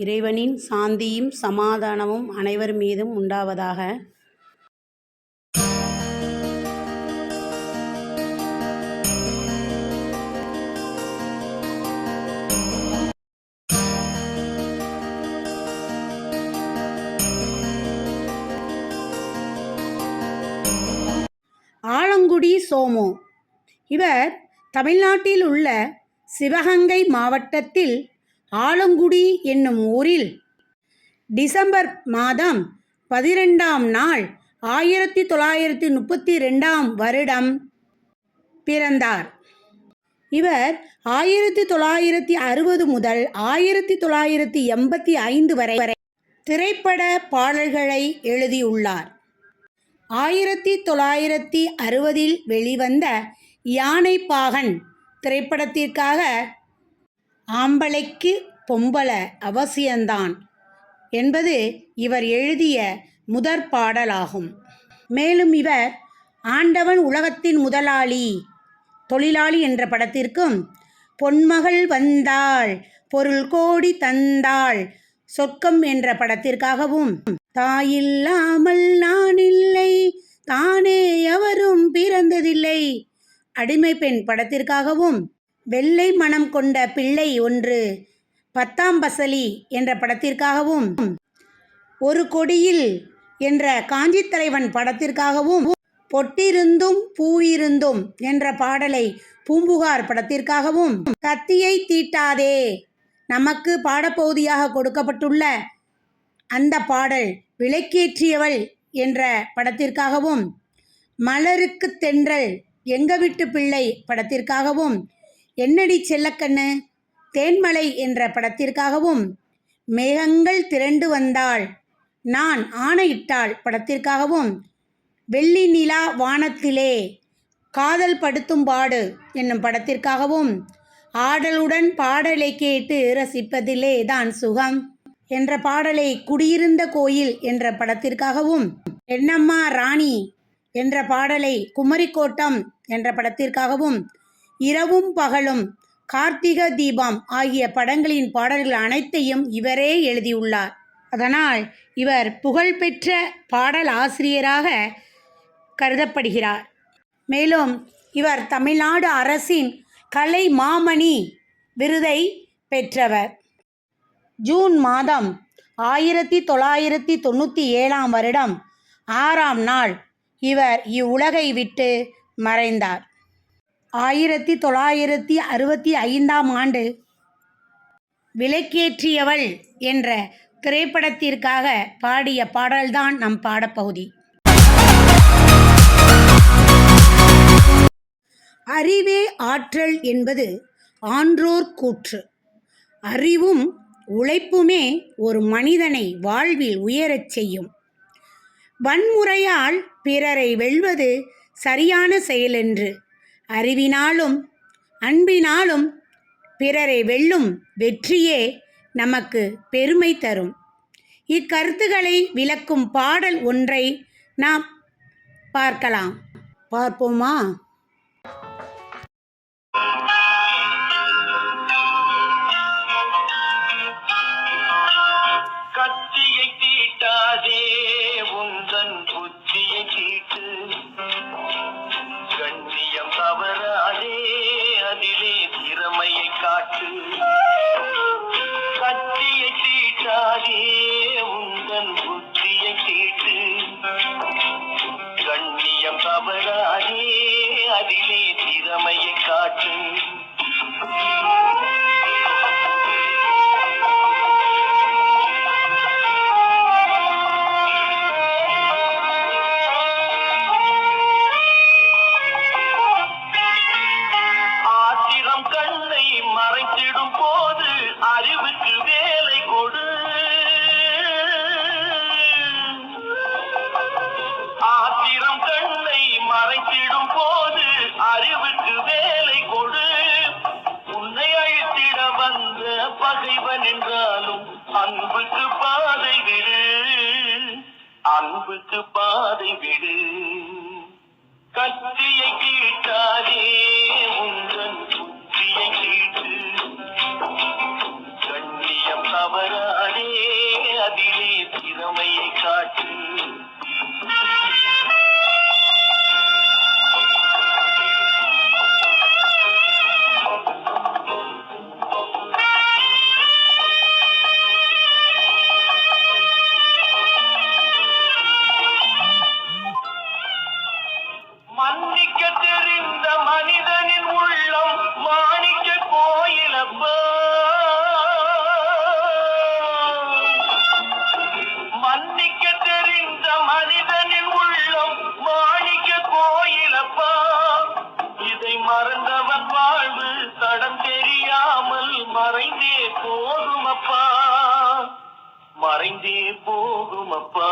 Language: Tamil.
இறைவனின் சாந்தியும் சமாதானமும் அனைவர் மீதும் உண்டாவதாக. ஆலங்குடி சோமு. இவர் தமிழ்நாட்டில் உள்ள சிவகங்கை மாவட்டத்தில் ஆலங்குடி என்னும் ஊரில் டிசம்பர் மாதம் பதிரெண்டாம் நாள் ஆயிரத்தி தொள்ளாயிரத்தி முப்பத்தி ரெண்டாம் வருடம் பிறந்தார். இவர் ஆயிரத்தி தொள்ளாயிரத்தி அறுபது முதல் ஆயிரத்தி தொள்ளாயிரத்தி எண்பத்தி ஐந்து வரை வரை திரைப்பட பாடல்களை எழுதியுள்ளார். ஆயிரத்தி தொள்ளாயிரத்தி அறுபதில் வெளிவந்த யானை பாகன் திரைப்படத்திற்காக ஆம்பளைக்கு பொம்பள அவசியந்தான் என்பது இவர் எழுதிய முதற் பாடலாகும். மேலும் இவர் ஆண்டவன் உலகத்தின் முதலாளி தொழிலாளி என்ற படத்திற்கும் பொன்மகள் வந்தாள் பொருள் கோடி தந்தாள் சொர்க்கம் என்ற படத்திற்காகவும் தாயில்லாமல் நான் இல்லை தானே எவரும் பிறந்ததில்லை அடிமை பெண் படத்திற்காகவும் வெள்ளை மனம் கொண்ட பிள்ளை ஒன்று பத்தாம் பசலி என்ற படத்திற்காகவும் ஒரு கொடியில் என்ற காஞ்சி தலைவன் படத்திற்காகவும் பொட்டிருந்தும் பூவிருந்தும் என்ற பாடலை பூம்புகார் படத்திற்காகவும் கத்தியை தீட்டாதே நமக்கு பாடப்பகுதியாக கொடுக்கப்பட்டுள்ள அந்த பாடல் விளக்கேற்றியவள் என்ற படத்திற்காகவும் மலருக்கு தென்றல் எங்க வீட்டு பிள்ளை படத்திற்காகவும் என்னடி செல்லக்கண்ணு? தேன்மலை என்ற படத்திற்காகவும் மேகங்கள் திரண்டு வந்தாள். நான் ஆணையிட்டாள் படத்திற்காகவும் வெள்ளி நிலா வானத்திலே காதல் படுத்தும் பாடு என்னும் படத்திற்காகவும் ஆடலுடன் பாடலை கேட்டு ரசிப்பதிலே தான் சுகம் என்ற பாடலை குடியிருந்த கோயில் என்ற படத்திற்காகவும் என்னம்மா ராணி என்ற பாடலை குமரிக்கோட்டம் என்ற படத்திற்காகவும் இரவும் பகலும் கார்த்திக தீபம் ஆகிய படங்களின் பாடல்கள் அனைத்தையும் இவரே எழுதியுள்ளார். அதனால் இவர் புகழ்பெற்ற பாடல் ஆசிரியராக கருதப்படுகிறார். மேலும் இவர் தமிழ்நாடு அரசின் கலை மாமணி விருதை பெற்றவர். ஜூன் மாதம் ஆயிரத்தி தொள்ளாயிரத்தி தொண்ணூற்றி ஏழாம் வருடம் ஆறாம் நாள் இவர் இவ்வுலகை விட்டு மறைந்தார். ஆயிரத்தி தொள்ளாயிரத்தி அறுபத்தி ஐந்தாம் ஆண்டு விளக்கேற்றியவள் என்ற திரைப்படத்திற்காக பாடிய பாடல்தான் நம் பாடப்பகுதி அறிவே ஆற்றல் என்பது ஆன்றோர் கூற்று. அறிவும் உழைப்புமே ஒரு மனிதனை வாழ்வில் உயரச் செய்யும். வன்முறையால் பிறரை வெல்வது சரியான செயலென்று அறிவினாலும் அன்பினாலும் பிறரை வெல்லும் வெற்றியே நமக்கு பெருமை தரும். இக்கருத்துக்களை விளக்கும் பாடல் ஒன்றை நாம் பார்க்கலாம். பார்ப்போமா? தீட்டாதே பகைவன் என்றாலும் அன்புக்கு பாதை விடு. அன்புக்கு பாதை விடு. கத்தியை கீட்டாதே உன் மறைந்தே போகுமப்பா மறைந்தே போகுமப்பா